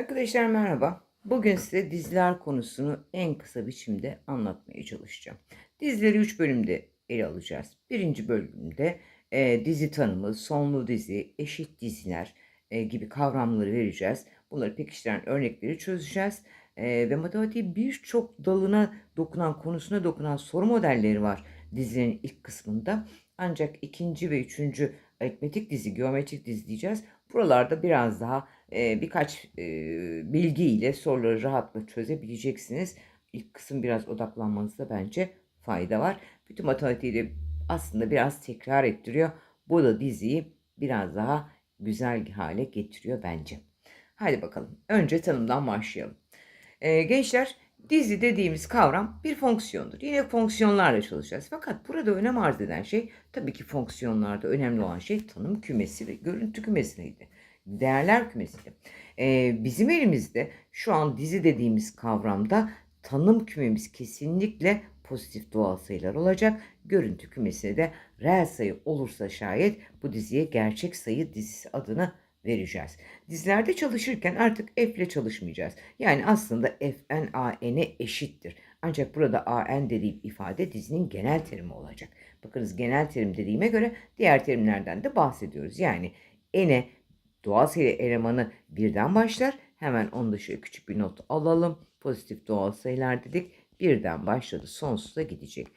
Arkadaşlar merhaba. Bugün size diziler konusunu en kısa biçimde anlatmaya çalışacağım. Dizileri 3 bölümde ele alacağız. Birinci bölümde e, dizi tanımı, sonlu dizi, eşit diziler e, gibi kavramları vereceğiz. Bunları pekiştiren örnekleri çözeceğiz. E, ve matematiğin birçok dalına dokunan, konusuna dokunan soru modelleri var dizinin ilk kısmında. Ancak ikinci ve üçüncü aritmetik dizi, geometrik dizi diyeceğiz. Buralarda biraz daha e, birkaç e, bilgiyle soruları rahatlıkla çözebileceksiniz. İlk kısım biraz odaklanmanızda bence fayda var. Bütün matematiği de aslında biraz tekrar ettiriyor. Bu da diziyi biraz daha güzel hale getiriyor bence. Hadi bakalım. Önce tanımdan başlayalım. E, gençler dizi dediğimiz kavram bir fonksiyondur. Yine fonksiyonlarla çalışacağız. Fakat burada önem arz eden şey tabii ki fonksiyonlarda önemli olan şey tanım kümesi ve görüntü kümesiydi. Değerler kümesiydi. Ee, bizim elimizde şu an dizi dediğimiz kavramda tanım kümemiz kesinlikle pozitif doğal sayılar olacak. Görüntü kümesine de reel sayı olursa şayet bu diziye gerçek sayı dizisi adını vereceğiz. Dizilerde çalışırken artık f ile çalışmayacağız. Yani aslında fn an'e eşittir. Ancak burada an dediğim ifade dizinin genel terimi olacak. Bakınız genel terim dediğime göre diğer terimlerden de bahsediyoruz. Yani n'e doğal sayı elemanı birden başlar. Hemen onun dışı küçük bir not alalım. Pozitif doğal sayılar dedik. Birden başladı sonsuza gidecek.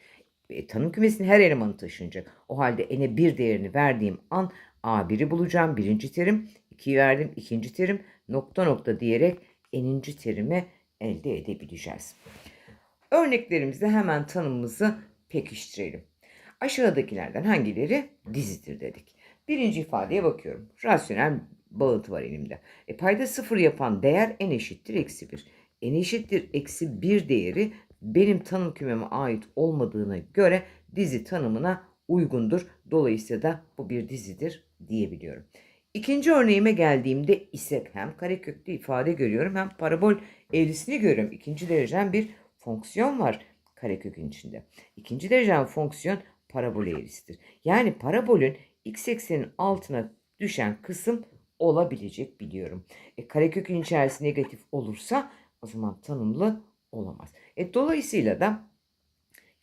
E, tanım kümesinin her elemanı taşınacak. O halde n'e bir değerini verdiğim an A1'i bulacağım. Birinci terim. 2'yi verdim. ikinci terim. Nokta nokta diyerek n'inci terimi elde edebileceğiz. Örneklerimizde hemen tanımımızı pekiştirelim. Aşağıdakilerden hangileri dizidir dedik. Birinci ifadeye bakıyorum. Rasyonel bağıntı var elimde. E, payda sıfır yapan değer n eşittir eksi 1. n eşittir eksi 1 değeri benim tanım kümeme ait olmadığına göre dizi tanımına uygundur. Dolayısıyla da bu bir dizidir diyebiliyorum. İkinci örneğime geldiğimde ise hem kareköklü ifade görüyorum hem parabol eğrisini görüyorum. İkinci derecen bir fonksiyon var karekökün içinde. İkinci derecen fonksiyon parabol eğrisidir. Yani parabolün x eksenin altına düşen kısım olabilecek biliyorum. E, karekökün içerisi negatif olursa o zaman tanımlı olamaz. E, dolayısıyla da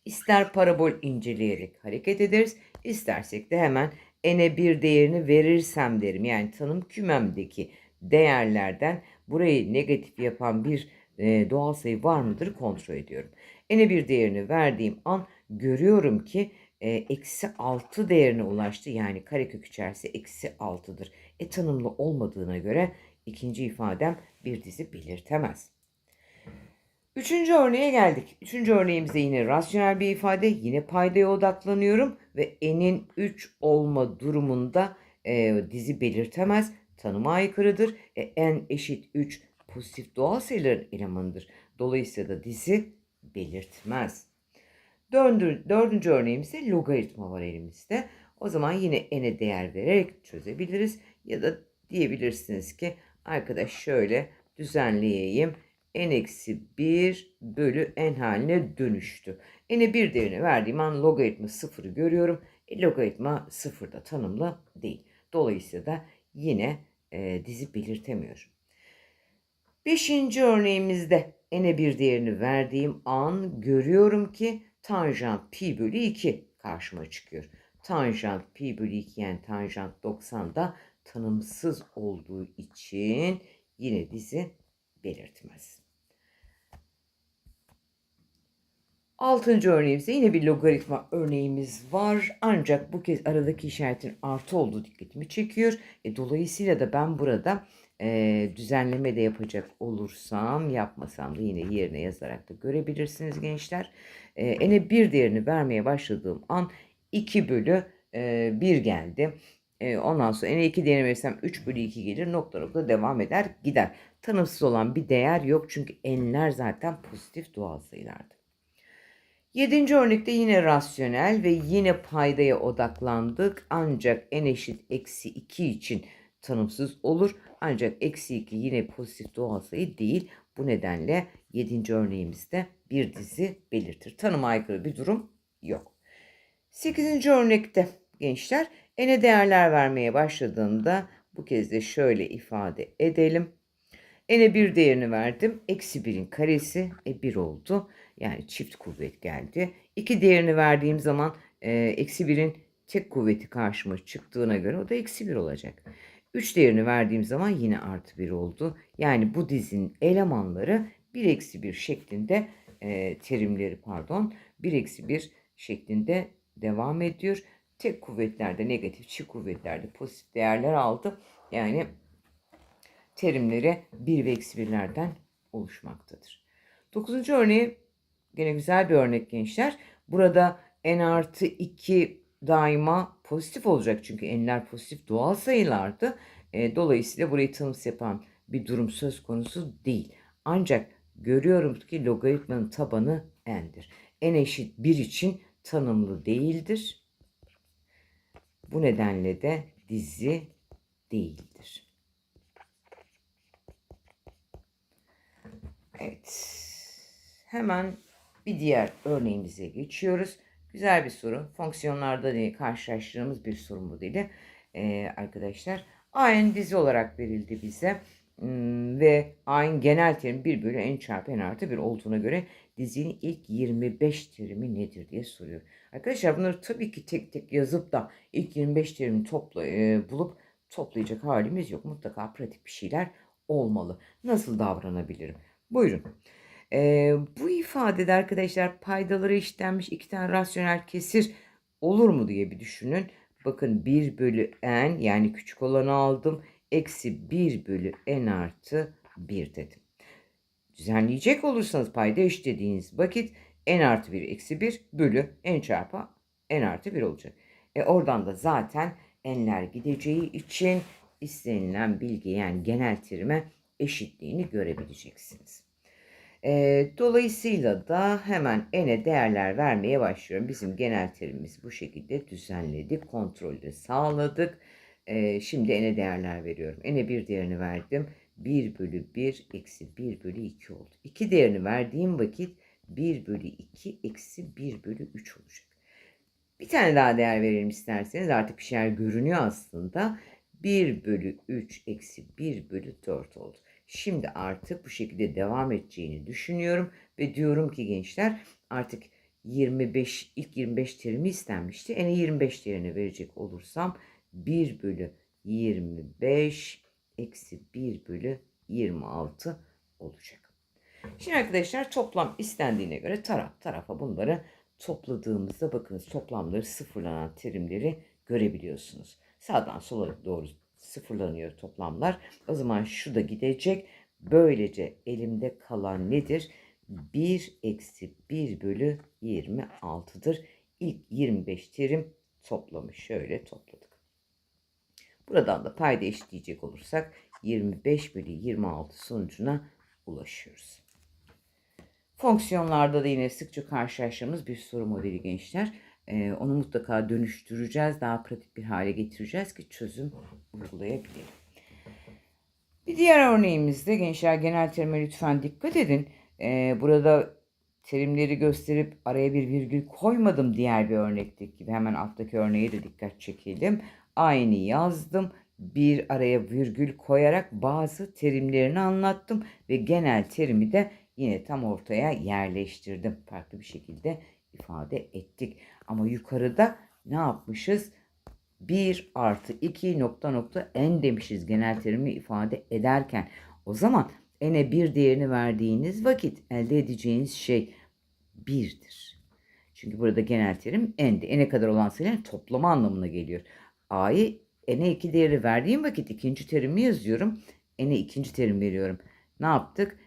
ister parabol inceleyerek hareket ederiz, istersek de hemen n'e bir değerini verirsem derim. Yani tanım kümemdeki değerlerden burayı negatif yapan bir e, doğal sayı var mıdır kontrol ediyorum. n'e bir değerini verdiğim an görüyorum ki e, eksi 6 değerine ulaştı. Yani karekök içerisi eksi 6'dır. E tanımlı olmadığına göre ikinci ifadem bir dizi belirtemez. Üçüncü örneğe geldik. Üçüncü örneğimizde yine rasyonel bir ifade. Yine paydaya odaklanıyorum ve n'in 3 olma durumunda e, dizi belirtemez. Tanıma aykırıdır. E, n eşit 3 pozitif doğal sayıların elemanıdır. Dolayısıyla da dizi belirtmez. Dördüncü, dördüncü örneğimizde logaritma var elimizde. O zaman yine n'e değer vererek çözebiliriz. Ya da diyebilirsiniz ki arkadaş şöyle düzenleyeyim n eksi 1 bölü n haline dönüştü. n'e 1 değerini verdiğim an logaritma 0'ı görüyorum. E, logaritma 0 da tanımlı değil. Dolayısıyla da yine e, dizi belirtemiyor. Beşinci örneğimizde n'e 1 değerini verdiğim an görüyorum ki tanjant pi bölü 2 karşıma çıkıyor. Tanjant pi bölü 2 yani tanjant 90 da tanımsız olduğu için yine dizi belirtmez. Altıncı örneğimizde yine bir logaritma örneğimiz var. Ancak bu kez aradaki işaretin artı olduğu dikkatimi çekiyor. E, dolayısıyla da ben burada e, düzenleme de yapacak olursam yapmasam da yine yerine yazarak da görebilirsiniz gençler. E, n'e bir değerini vermeye başladığım an 2 bölü e, 1 geldi. E, ondan sonra n'e 2 değerini verirsem 3 bölü 2 gelir. Nokta nokta devam eder gider. Tanımsız olan bir değer yok çünkü n'ler zaten pozitif doğal sayılardı. Yedinci örnekte yine rasyonel ve yine paydaya odaklandık. Ancak n eşit eksi 2 için tanımsız olur. Ancak eksi 2 yine pozitif doğal sayı değil. Bu nedenle 7. örneğimizde bir dizi belirtir. Tanıma aykırı bir durum yok. 8. örnekte gençler n'e değerler vermeye başladığımda bu kez de şöyle ifade edelim. N'e 1 değerini verdim. Eksi 1'in karesi e 1 oldu. Yani çift kuvvet geldi. 2 değerini verdiğim zaman e, eksi 1'in tek kuvveti karşıma çıktığına göre o da eksi 1 olacak. 3 değerini verdiğim zaman yine artı 1 oldu. Yani bu dizinin elemanları 1 eksi 1 şeklinde e, terimleri pardon 1 eksi 1 şeklinde devam ediyor. Tek kuvvetlerde negatif, çift kuvvetlerde pozitif değerler aldı. Yani terimleri 1 ve eksi 1'lerden oluşmaktadır. Dokuzuncu örneği gene güzel bir örnek gençler. Burada n artı 2 daima pozitif olacak çünkü n'ler pozitif doğal sayılardı. E, dolayısıyla burayı tanımsız yapan bir durum söz konusu değil. Ancak görüyorum ki logaritmanın tabanı n'dir. n eşit 1 için tanımlı değildir. Bu nedenle de dizi değildir. Evet. Hemen bir diğer örneğimize geçiyoruz. Güzel bir soru. Fonksiyonlarda diye karşılaştırdığımız bir soru modeli ee, arkadaşlar. A'nın dizi olarak verildi bize. Hmm, ve A'nın genel terimi 1 bölü n çarpı n artı 1 olduğuna göre dizinin ilk 25 terimi nedir diye soruyor. Arkadaşlar bunları tabii ki tek tek yazıp da ilk 25 terimi topla, e, bulup toplayacak halimiz yok. Mutlaka pratik bir şeyler olmalı. Nasıl davranabilirim? Buyurun. Ee, bu ifadede arkadaşlar paydaları eşitlenmiş iki tane rasyonel kesir olur mu diye bir düşünün. Bakın 1 bölü n yani küçük olanı aldım. Eksi 1 bölü n artı 1 dedim. Düzenleyecek olursanız payda eşitlediğiniz vakit n artı 1 eksi 1 bölü n çarpı n artı 1 olacak. E oradan da zaten n'ler gideceği için istenilen bilgi yani genel terime eşitliğini görebileceksiniz. E, dolayısıyla da hemen n'e değerler vermeye başlıyorum. Bizim genel terimimiz bu şekilde düzenledik, kontrolü sağladık. E, şimdi n'e değerler veriyorum. n'e bir değerini verdim. 1 bölü 1 eksi 1 bölü 2 oldu. 2 değerini verdiğim vakit 1 bölü 2 eksi 1 bölü 3 olacak. Bir tane daha değer verelim isterseniz. Artık bir şeyler görünüyor aslında. 1 bölü 3 eksi 1 bölü 4 oldu. Şimdi artık bu şekilde devam edeceğini düşünüyorum ve diyorum ki gençler artık 25 ilk 25 terimi istenmişti. Ene 25 terini verecek olursam 1 bölü 25 eksi 1 bölü 26 olacak. Şimdi arkadaşlar toplam istendiğine göre taraf tarafa bunları topladığımızda bakınız toplamları sıfırlanan terimleri görebiliyorsunuz. Sağdan sola doğru sıfırlanıyor toplamlar. O zaman şu da gidecek. Böylece elimde kalan nedir? 1 eksi 1 bölü 26'dır. İlk 25 terim toplamı şöyle topladık. Buradan da payda eşitleyecek olursak 25 bölü 26 sonucuna ulaşıyoruz. Fonksiyonlarda da yine sıkça karşılaştığımız bir soru modeli gençler. Onu mutlaka dönüştüreceğiz. Daha pratik bir hale getireceğiz ki çözüm uygulayabilelim. Bir diğer örneğimizde gençler genel terime lütfen dikkat edin. Burada terimleri gösterip araya bir virgül koymadım diğer bir örnekteki gibi. Hemen alttaki örneğe de dikkat çekelim. Aynı yazdım. Bir araya virgül koyarak bazı terimlerini anlattım ve genel terimi de yine tam ortaya yerleştirdim. Farklı bir şekilde ifade ettik. Ama yukarıda ne yapmışız? 1 artı 2 nokta nokta n demişiz genel terimi ifade ederken. O zaman n'e bir değerini verdiğiniz vakit elde edeceğiniz şey 1'dir. Çünkü burada genel terim n'di. n'e kadar olan sayıların toplamı anlamına geliyor. a'yı n'e 2 değeri verdiğim vakit ikinci terimi yazıyorum. n'e ikinci terim veriyorum. Ne yaptık?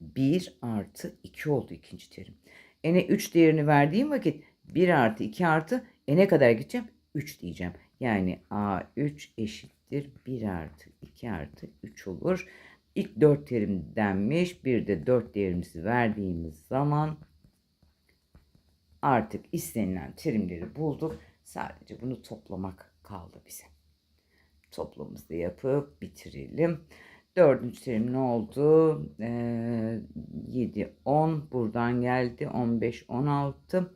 1 artı 2 oldu ikinci terim. n'e 3 değerini verdiğim vakit 1 artı 2 artı n'e kadar gideceğim? 3 diyeceğim. Yani A3 eşittir 1 artı 2 artı 3 olur. İlk 4 terim denmiş. Bir de 4 değerimizi verdiğimiz zaman artık istenilen terimleri bulduk. Sadece bunu toplamak kaldı bize. Toplamımızı yapıp bitirelim. Dördüncü terim ne oldu? Ee, 7, 10 buradan geldi. 15, 16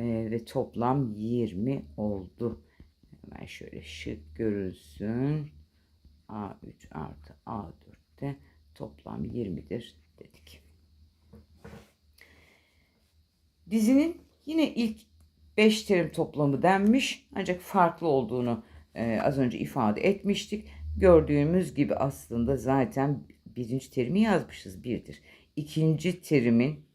ee, ve toplam 20 oldu. Hemen şöyle şık görülsün. A3 artı A4'te toplam 20'dir dedik. Dizinin yine ilk 5 terim toplamı denmiş ancak farklı olduğunu e, az önce ifade etmiştik. Gördüğümüz gibi aslında zaten birinci terimi yazmışız birdir. İkinci terimin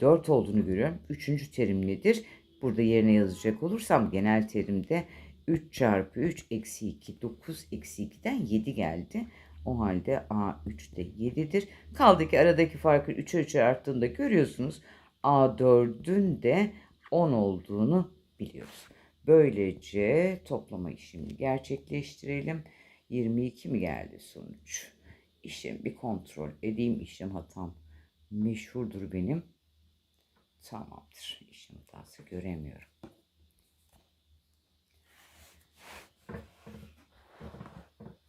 4 olduğunu görüyorum. Üçüncü terim nedir? Burada yerine yazacak olursam genel terimde 3 çarpı 3 eksi 2 9 eksi 2'den 7 geldi. O halde A3 de 7'dir. Kaldı ki aradaki farkı 3'e 3'e arttığında görüyorsunuz. A4'ün de 10 olduğunu biliyoruz. Böylece toplama işlemini gerçekleştirelim. 22 mi geldi sonuç? İşlemi bir kontrol edeyim. İşlem hatam meşhurdur benim. Tamamdır. İşlem hatası göremiyorum.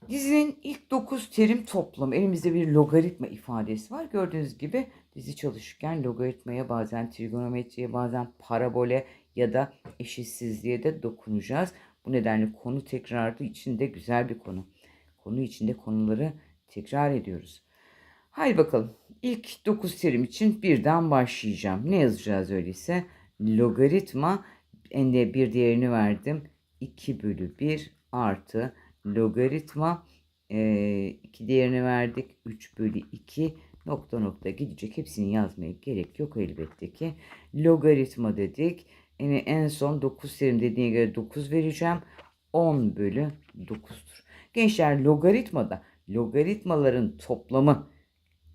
Dizinin ilk 9 terim toplamı. Elimizde bir logaritma ifadesi var. Gördüğünüz gibi dizi çalışırken logaritmaya bazen trigonometriye bazen parabole ya da eşitsizliğe de dokunacağız. Bu nedenle konu tekrarı içinde güzel bir konu. Konu içinde konuları tekrar ediyoruz. Haydi bakalım. İlk 9 terim için birden başlayacağım. Ne yazacağız öyleyse? Logaritma ende bir diğerini verdim. 2 bölü 1 artı logaritma e, iki diğerini verdik. 3 bölü 2 nokta nokta gidecek. Hepsini yazmaya gerek yok elbette ki. Logaritma dedik. Yani en son 9 terim dediğine göre 9 vereceğim. 10 bölü 9'dur. Gençler logaritmada logaritmaların toplamı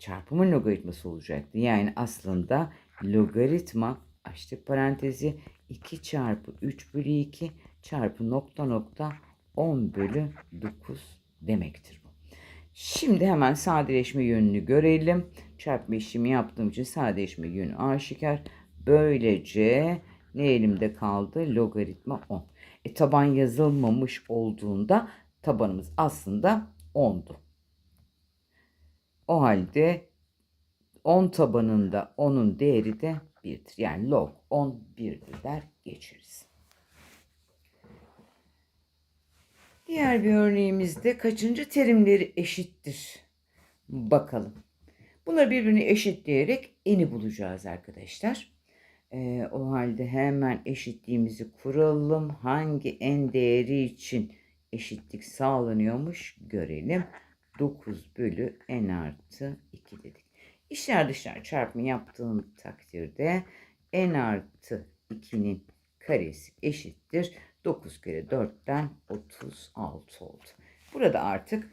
çarpımın logaritması olacaktı. Yani aslında logaritma açtık parantezi 2 çarpı 3 bölü 2 çarpı nokta nokta 10 bölü 9 demektir bu. Şimdi hemen sadeleşme yönünü görelim. Çarpma işlemi yaptığım için sadeleşme yönü aşikar. Böylece ne elimde kaldı? Logaritma 10. E, taban yazılmamış olduğunda tabanımız aslında 10'du. O halde 10 tabanında 10'un değeri de 1'dir. Yani log 10 1'dir der geçeriz. Diğer bir örneğimizde kaçıncı terimleri eşittir? Bakalım. Bunları birbirine eşitleyerek eni bulacağız arkadaşlar. Ee, o halde hemen eşitliğimizi kuralım. Hangi en değeri için eşitlik sağlanıyormuş görelim. 9 bölü n artı 2 dedik. İşler dışlar çarpımı yaptığım takdirde n artı 2'nin karesi eşittir. 9 kere 4'ten 36 oldu. Burada artık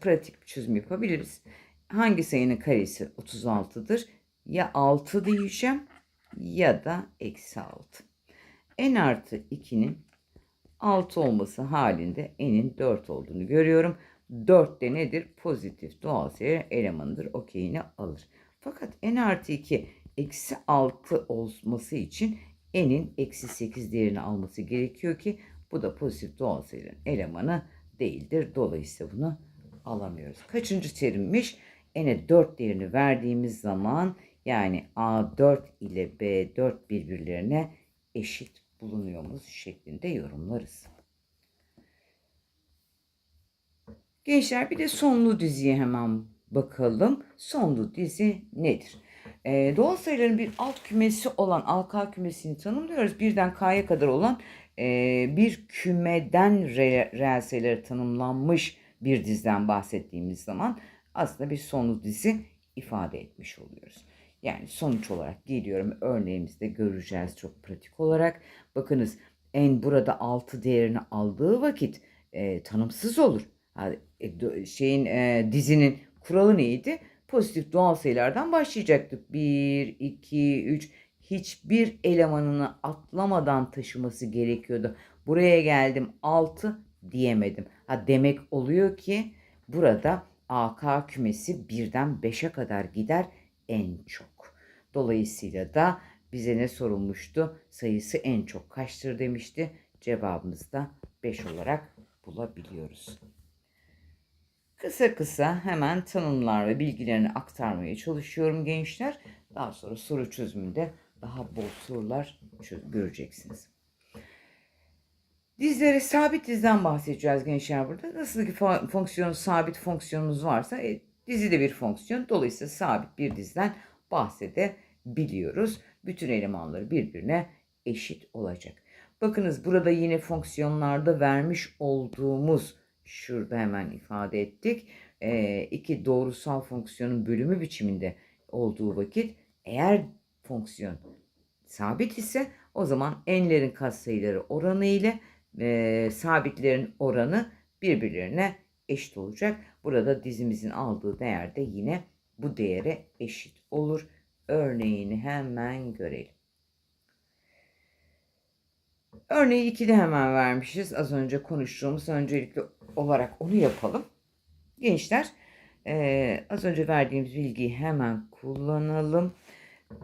pratik bir çözüm yapabiliriz. Hangi sayının karesi 36'dır? Ya 6 diyeceğim ya da eksi 6. n artı 2'nin 6 olması halinde n'in 4 olduğunu görüyorum. 4 de nedir? Pozitif doğal sayı elemanıdır. Okeyini alır. Fakat n artı 2 eksi 6 olması için n'in eksi 8 değerini alması gerekiyor ki bu da pozitif doğal sayıların elemanı değildir. Dolayısıyla bunu alamıyoruz. Kaçıncı terimmiş? n'e 4 değerini verdiğimiz zaman yani A4 ile B4 birbirlerine eşit bulunuyoruz şeklinde yorumlarız. Gençler bir de sonlu diziye hemen bakalım. Sonlu dizi nedir? Ee, doğal sayıların bir alt kümesi olan alkal kümesini tanımlıyoruz. Birden K'ya kadar olan e, bir kümeden re, reel sayıları tanımlanmış bir diziden bahsettiğimiz zaman aslında bir sonlu dizi ifade etmiş oluyoruz. Yani sonuç olarak geliyorum örneğimizde göreceğiz çok pratik olarak. Bakınız en burada 6 değerini aldığı vakit e, tanımsız olur. E, şeyin e, dizinin kuralı neydi? Pozitif doğal sayılardan başlayacaktık. 1, 2, 3 hiçbir elemanını atlamadan taşıması gerekiyordu. Buraya geldim 6 diyemedim. Ha demek oluyor ki burada AK kümesi birden 5'e kadar gider en çok. Dolayısıyla da bize ne sorulmuştu? Sayısı en çok kaçtır demişti. Cevabımız da 5 olarak bulabiliyoruz. Kısa kısa hemen tanımlar ve bilgilerini aktarmaya çalışıyorum gençler. Daha sonra soru çözümünde daha bol sorular göreceksiniz. Dizlere sabit dizden bahsedeceğiz gençler burada. Nasıl ki fonksiyon sabit fonksiyonumuz varsa e, Dizi de bir fonksiyon. Dolayısıyla sabit bir diziden bahsedebiliyoruz. Bütün elemanları birbirine eşit olacak. Bakınız burada yine fonksiyonlarda vermiş olduğumuz şurada hemen ifade ettik. E, iki doğrusal fonksiyonun bölümü biçiminde olduğu vakit eğer fonksiyon sabit ise o zaman n'lerin katsayıları oranı ile e, sabitlerin oranı birbirlerine eşit olacak. Burada dizimizin aldığı değer de yine bu değere eşit olur. Örneğini hemen görelim. Örneği 2'de hemen vermişiz. Az önce konuştuğumuz öncelikli olarak onu yapalım. Gençler e, az önce verdiğimiz bilgiyi hemen kullanalım.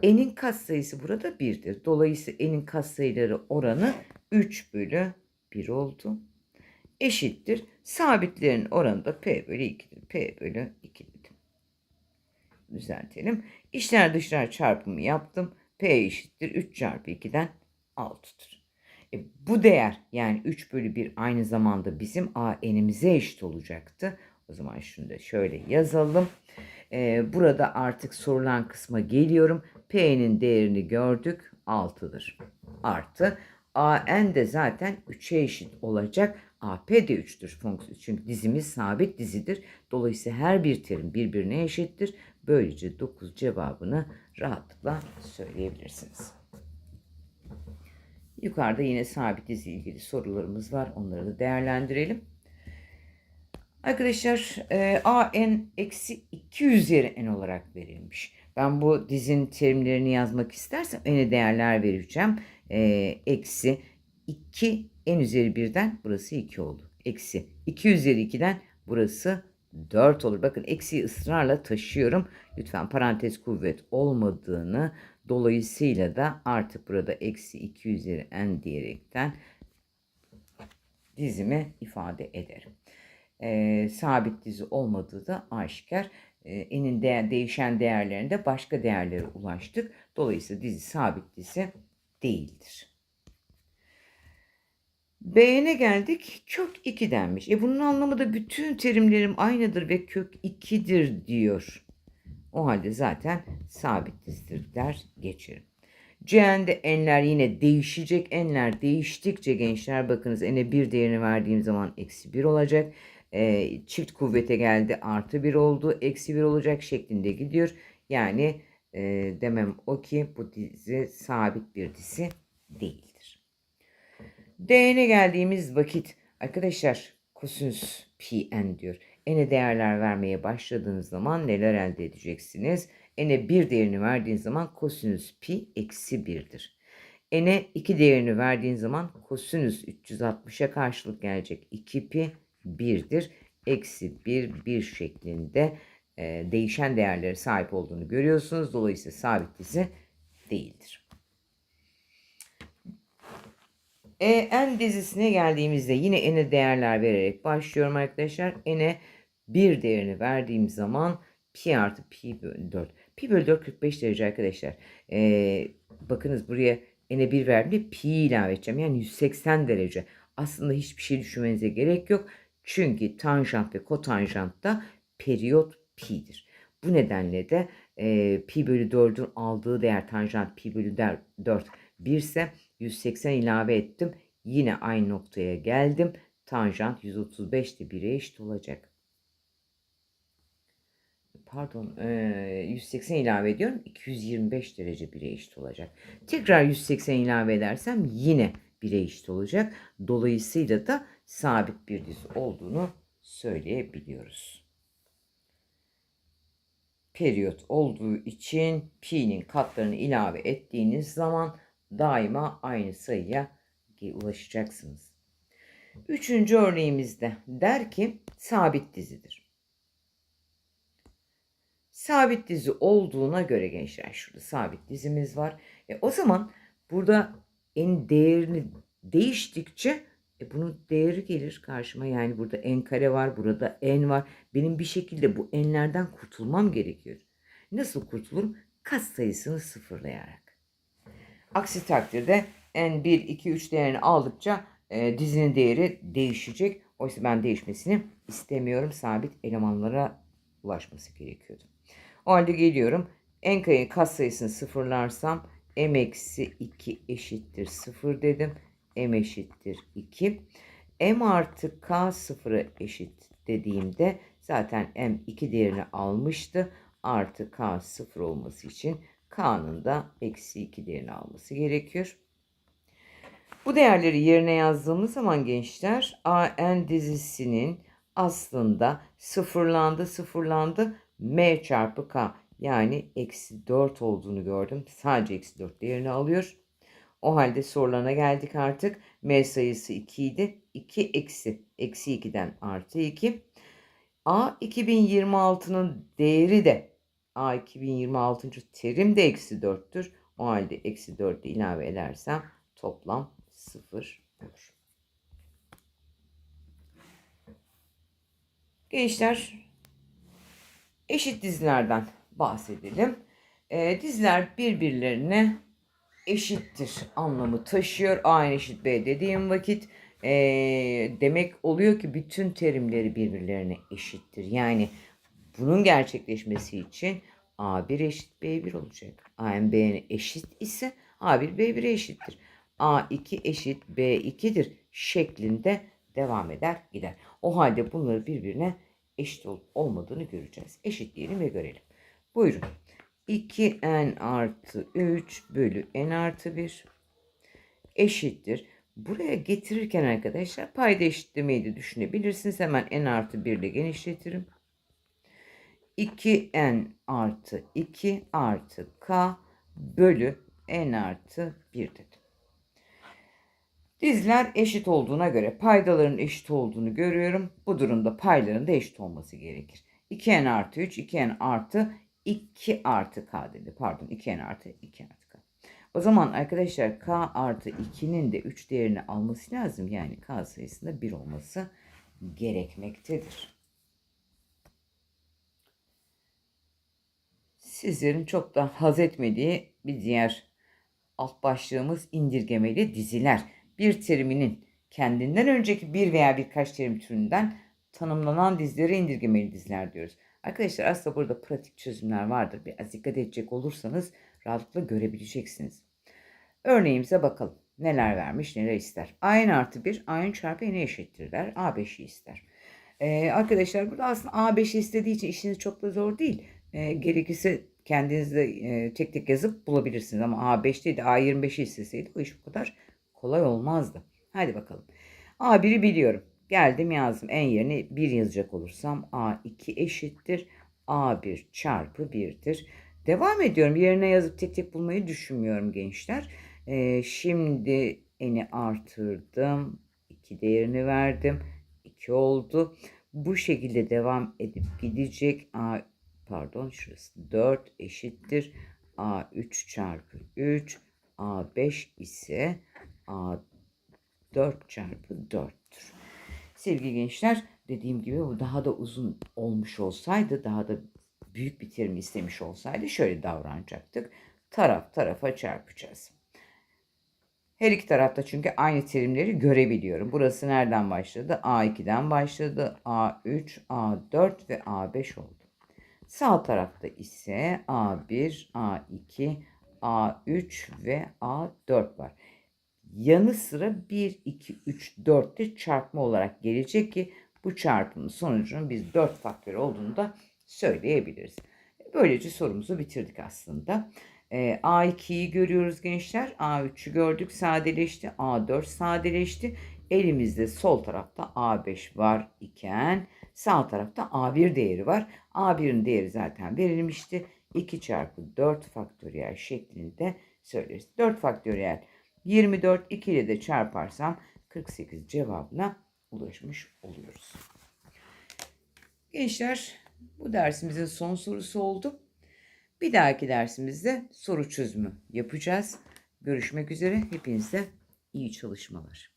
N'in katsayısı burada 1'dir. Dolayısıyla N'in katsayıları oranı 3 bölü 1 oldu. Eşittir. Sabitlerin oranı da P bölü 2'dir. P bölü 2 dedim. Düzeltelim. İçler dışlar çarpımı yaptım. P eşittir 3 çarpı 2'den 6'dır. E, bu değer yani 3 bölü 1 aynı zamanda bizim a n'imize eşit olacaktı. O zaman şunu da şöyle yazalım. Ee, burada artık sorulan kısma geliyorum. P'nin değerini gördük. 6'dır. Artı AN de zaten 3'e eşit olacak. AP de 3'tür fonksiyon. Çünkü dizimiz sabit dizidir. Dolayısıyla her bir terim birbirine eşittir. Böylece 9 cevabını rahatlıkla söyleyebilirsiniz. Yukarıda yine sabit dizi ilgili sorularımız var. Onları da değerlendirelim. Arkadaşlar e, a n eksi 2 üzeri n olarak verilmiş. Ben bu dizin terimlerini yazmak istersem n'e değerler vereceğim. E, eksi 2 n üzeri 1'den burası 2 oldu. Eksi 2 üzeri 2'den burası 4 olur. Bakın eksiyi ısrarla taşıyorum. Lütfen parantez kuvvet olmadığını dolayısıyla da artık burada eksi 2 üzeri n diyerekten dizimi ifade ederim e, sabit dizi olmadığı da aşikar. E, enin değer, değişen değerlerinde başka değerlere ulaştık. Dolayısıyla dizi sabit dizi değildir. B'ne geldik. Kök 2 denmiş. E bunun anlamı da bütün terimlerim aynıdır ve kök 2'dir diyor. O halde zaten sabit dizidir der geçerim. C'nde n'ler yine değişecek. N'ler değiştikçe gençler bakınız n'e bir değerini verdiğim zaman eksi 1 olacak e, çift kuvvete geldi artı bir oldu eksi bir olacak şeklinde gidiyor. Yani e, demem o ki bu dizi sabit bir dizi değildir. D'ne geldiğimiz vakit arkadaşlar kosinüs pn diyor. N'e değerler vermeye başladığınız zaman neler elde edeceksiniz? N'e bir değerini verdiğin zaman kosinüs pi eksi 1'dir. N'e 2 değerini verdiğin zaman kosinüs 360'a karşılık gelecek 2 pi 1'dir. Eksi 1, 1 şeklinde e, değişen değerlere sahip olduğunu görüyorsunuz. Dolayısıyla sabit dizi değildir. E, n dizisine geldiğimizde yine n'e değerler vererek başlıyorum arkadaşlar. n'e 1 değerini verdiğim zaman pi artı pi bölü 4. Pi bölü 4 45 derece arkadaşlar. E, bakınız buraya n'e 1 verdiğimde pi ilave edeceğim. Yani 180 derece. Aslında hiçbir şey düşünmenize gerek yok. Çünkü tanjant ve kotanjant da periyot pi'dir. Bu nedenle de e, pi bölü 4'ün aldığı değer tanjant pi bölü 4 1 ise 180 ilave ettim. Yine aynı noktaya geldim. Tanjant 135 de 1'e eşit olacak. Pardon e, 180 ilave ediyorum. 225 derece 1'e eşit olacak. Tekrar 180 ilave edersem yine 1'e eşit olacak. Dolayısıyla da sabit bir dizi olduğunu söyleyebiliyoruz. Periyot olduğu için pi'nin katlarını ilave ettiğiniz zaman daima aynı sayıya ulaşacaksınız. Üçüncü örneğimizde der ki sabit dizidir. Sabit dizi olduğuna göre gençler şurada sabit dizimiz var. E, o zaman burada en değerini değiştikçe e bunun değeri gelir karşıma. Yani burada n kare var, burada n var. Benim bir şekilde bu n'lerden kurtulmam gerekiyor. Nasıl kurtulurum? Kat sayısını sıfırlayarak. Aksi takdirde n 1, 2, 3 değerini aldıkça e, dizinin değeri değişecek. Oysa ben değişmesini istemiyorum. Sabit elemanlara ulaşması gerekiyordu. O halde geliyorum. En kayın katsayısını sıfırlarsam m eksi 2 eşittir 0 dedim. m eşittir 2. m artı k sıfıra eşit dediğimde zaten m 2 değerini almıştı. Artı k sıfır olması için k'nın da eksi 2 değerini alması gerekiyor. Bu değerleri yerine yazdığımız zaman gençler AN dizisinin aslında sıfırlandı sıfırlandı M çarpı K yani eksi 4 olduğunu gördüm. Sadece eksi 4 değerini alıyor. O halde sorularına geldik artık. M sayısı 2 idi. 2 eksi. Eksi 2'den artı 2. A 2026'nın değeri de A 2026. terim de eksi 4'tür. O halde eksi 4'ü ilave edersem toplam 0 olur. Gençler eşit dizilerden bahsedelim. E, diziler birbirlerine eşittir anlamı taşıyor. A eşit B dediğim vakit e, demek oluyor ki bütün terimleri birbirlerine eşittir. Yani bunun gerçekleşmesi için A1 eşit B1 olacak. A B'ye eşit ise A1 B1'e eşittir. A2 eşit B2'dir şeklinde devam eder gider. O halde bunları birbirine eşit olup olmadığını göreceğiz. Eşitleyelim ve görelim. Buyurun. 2n artı 3 bölü n artı 1 eşittir. Buraya getirirken arkadaşlar payda eşitlemeyi de düşünebilirsiniz. Hemen n artı 1 ile genişletirim. 2n artı 2 artı k bölü n artı 1 dedim. Dizler eşit olduğuna göre paydaların eşit olduğunu görüyorum. Bu durumda payların da eşit olması gerekir. 2n artı 3, 2n artı 2 artı k dedi. Pardon 2n artı 2 artı k. O zaman arkadaşlar k artı 2'nin de 3 değerini alması lazım. Yani k sayısında 1 olması gerekmektedir. Sizlerin çok da haz etmediği bir diğer alt başlığımız indirgemeli diziler. Bir teriminin kendinden önceki bir veya birkaç terim türünden tanımlanan dizilere indirgemeli diziler diyoruz. Arkadaşlar aslında burada pratik çözümler vardır. Biraz dikkat edecek olursanız rahatlıkla görebileceksiniz. Örneğimize bakalım. Neler vermiş, neler ister. A'nın artı 1, A'nın çarpı n'e eşittir der. A5'i ister. Ee, arkadaşlar burada aslında A5'i istediği için işiniz çok da zor değil. Ee, gerekirse kendiniz de tek tek yazıp bulabilirsiniz. Ama A5 değil de A25'i isteseydi bu iş bu kadar kolay olmazdı. Hadi bakalım. A1'i biliyorum. Geldim yazdım. En yerine 1 yazacak olursam A2 eşittir. A1 çarpı 1'dir. Devam ediyorum. Yerine yazıp tek tek bulmayı düşünmüyorum gençler. Ee, şimdi eni artırdım. 2 değerini verdim. 2 oldu. Bu şekilde devam edip gidecek. A pardon şurası 4 eşittir. A3 çarpı 3. A5 ise A4 çarpı 4'tür. Sevgili gençler dediğim gibi bu daha da uzun olmuş olsaydı daha da büyük bir terim istemiş olsaydı şöyle davranacaktık. Taraf tarafa çarpacağız. Her iki tarafta çünkü aynı terimleri görebiliyorum. Burası nereden başladı? A2'den başladı. A3, A4 ve A5 oldu. Sağ tarafta ise A1, A2, A3 ve A4 var yanı sıra 1, 2, 3, 4 de çarpma olarak gelecek ki bu çarpımın sonucunun biz 4 faktör olduğunu da söyleyebiliriz. Böylece sorumuzu bitirdik aslında. Ee, A2'yi görüyoruz gençler. A3'ü gördük sadeleşti. A4 sadeleşti. Elimizde sol tarafta A5 var iken sağ tarafta A1 değeri var. A1'in değeri zaten verilmişti. 2 çarpı 4 faktöriyel şeklinde söyleriz. 4 faktöriyel 24 2 ile de çarparsam 48 cevabına ulaşmış oluyoruz. Gençler bu dersimizin son sorusu oldu. Bir dahaki dersimizde soru çözümü yapacağız. Görüşmek üzere. Hepinize iyi çalışmalar.